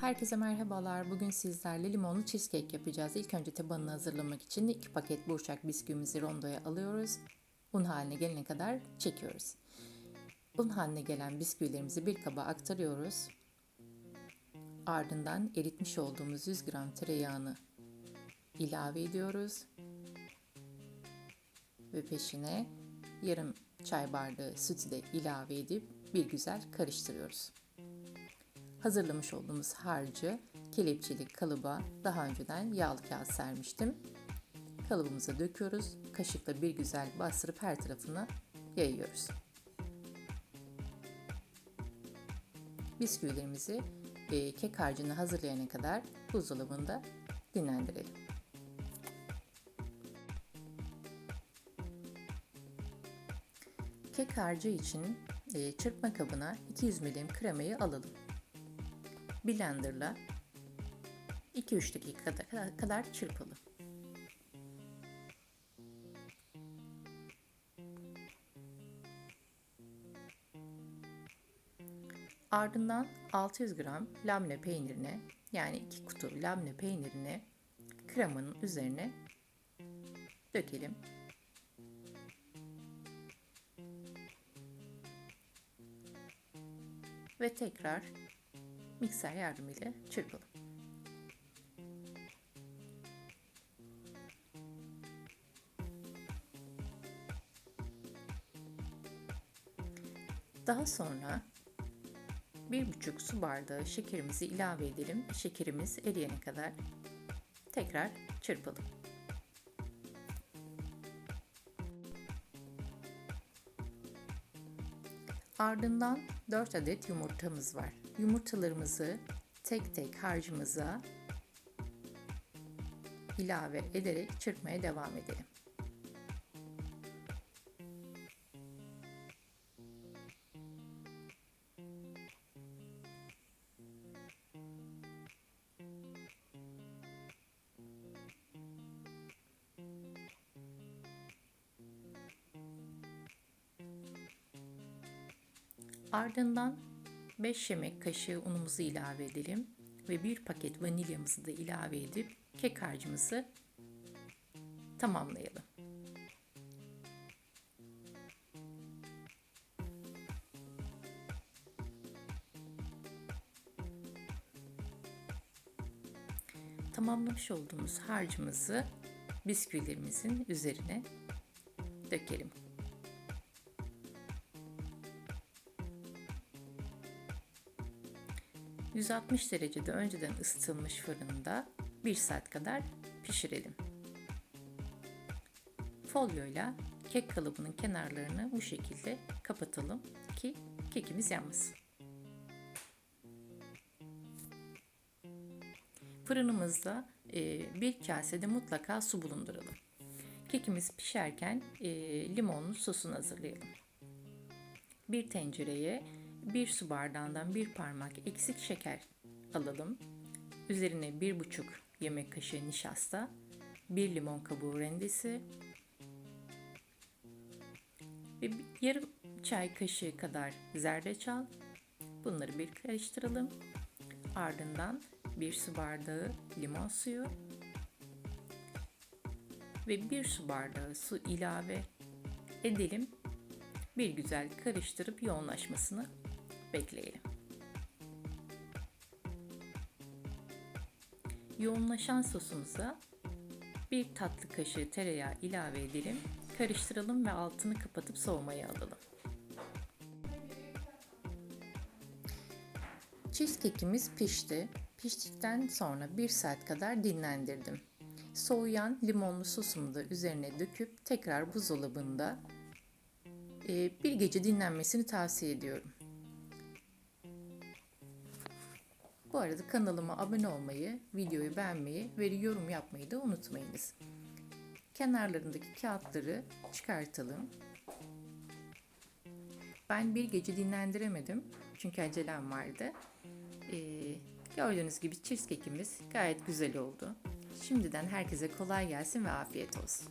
Herkese merhabalar. Bugün sizlerle limonlu cheesecake yapacağız. İlk önce tabanını hazırlamak için 2 paket burçak bisküvimizi rondoya alıyoruz. Un haline gelene kadar çekiyoruz. Un haline gelen bisküvilerimizi bir kaba aktarıyoruz. Ardından eritmiş olduğumuz 100 gram tereyağını ilave ediyoruz. Ve peşine yarım çay bardağı sütü de ilave edip bir güzel karıştırıyoruz. Hazırlamış olduğumuz harcı kelepçelik kalıba daha önceden yağlı kağıt sermiştim. Kalıbımıza döküyoruz. Kaşıkla bir güzel bastırıp her tarafına yayıyoruz. Bisküvilerimizi e, kek harcını hazırlayana kadar buzdolabında dinlendirelim. Kek harcı için e, çırpma kabına 200 milim kremayı alalım. Blenderla 2-3 dakika kadar, çırpalım. Ardından 600 gram lamne peynirine yani 2 kutu lamne peynirini kremanın üzerine dökelim. Ve tekrar mikser yardımıyla çırpalım. Daha sonra bir buçuk su bardağı şekerimizi ilave edelim. Şekerimiz eriyene kadar tekrar çırpalım. Ardından 4 adet yumurtamız var. Yumurtalarımızı tek tek harcımıza ilave ederek çırpmaya devam edelim. Ardından 5 yemek kaşığı unumuzu ilave edelim ve bir paket vanilyamızı da ilave edip kek harcımızı tamamlayalım. Tamamlamış olduğumuz harcımızı bisküvilerimizin üzerine dökelim. 160 derecede önceden ısıtılmış fırında 1 saat kadar pişirelim. Folyoyla kek kalıbının kenarlarını bu şekilde kapatalım ki kekimiz yanmasın. Fırınımızda bir kasede mutlaka su bulunduralım. Kekimiz pişerken limonlu sosunu hazırlayalım. Bir tencereye 1 su bardağından bir parmak eksik şeker alalım. Üzerine 1,5 yemek kaşığı nişasta, 1 limon kabuğu rendesi ve yarım çay kaşığı kadar zerdeçal. Bunları bir karıştıralım. Ardından 1 su bardağı limon suyu ve 1 su bardağı su ilave edelim. Bir güzel karıştırıp yoğunlaşmasını bekleyelim. Yoğunlaşan sosumuza bir tatlı kaşığı tereyağı ilave edelim. Karıştıralım ve altını kapatıp soğumaya alalım. Cheesecake'imiz pişti. Piştikten sonra 1 saat kadar dinlendirdim. Soğuyan limonlu sosumu da üzerine döküp tekrar buzdolabında bir gece dinlenmesini tavsiye ediyorum. Bu arada kanalıma abone olmayı, videoyu beğenmeyi ve yorum yapmayı da unutmayınız. Kenarlarındaki kağıtları çıkartalım. Ben bir gece dinlendiremedim çünkü acelem vardı. Ee, gördüğünüz gibi cheesecake'imiz gayet güzel oldu. Şimdiden herkese kolay gelsin ve afiyet olsun.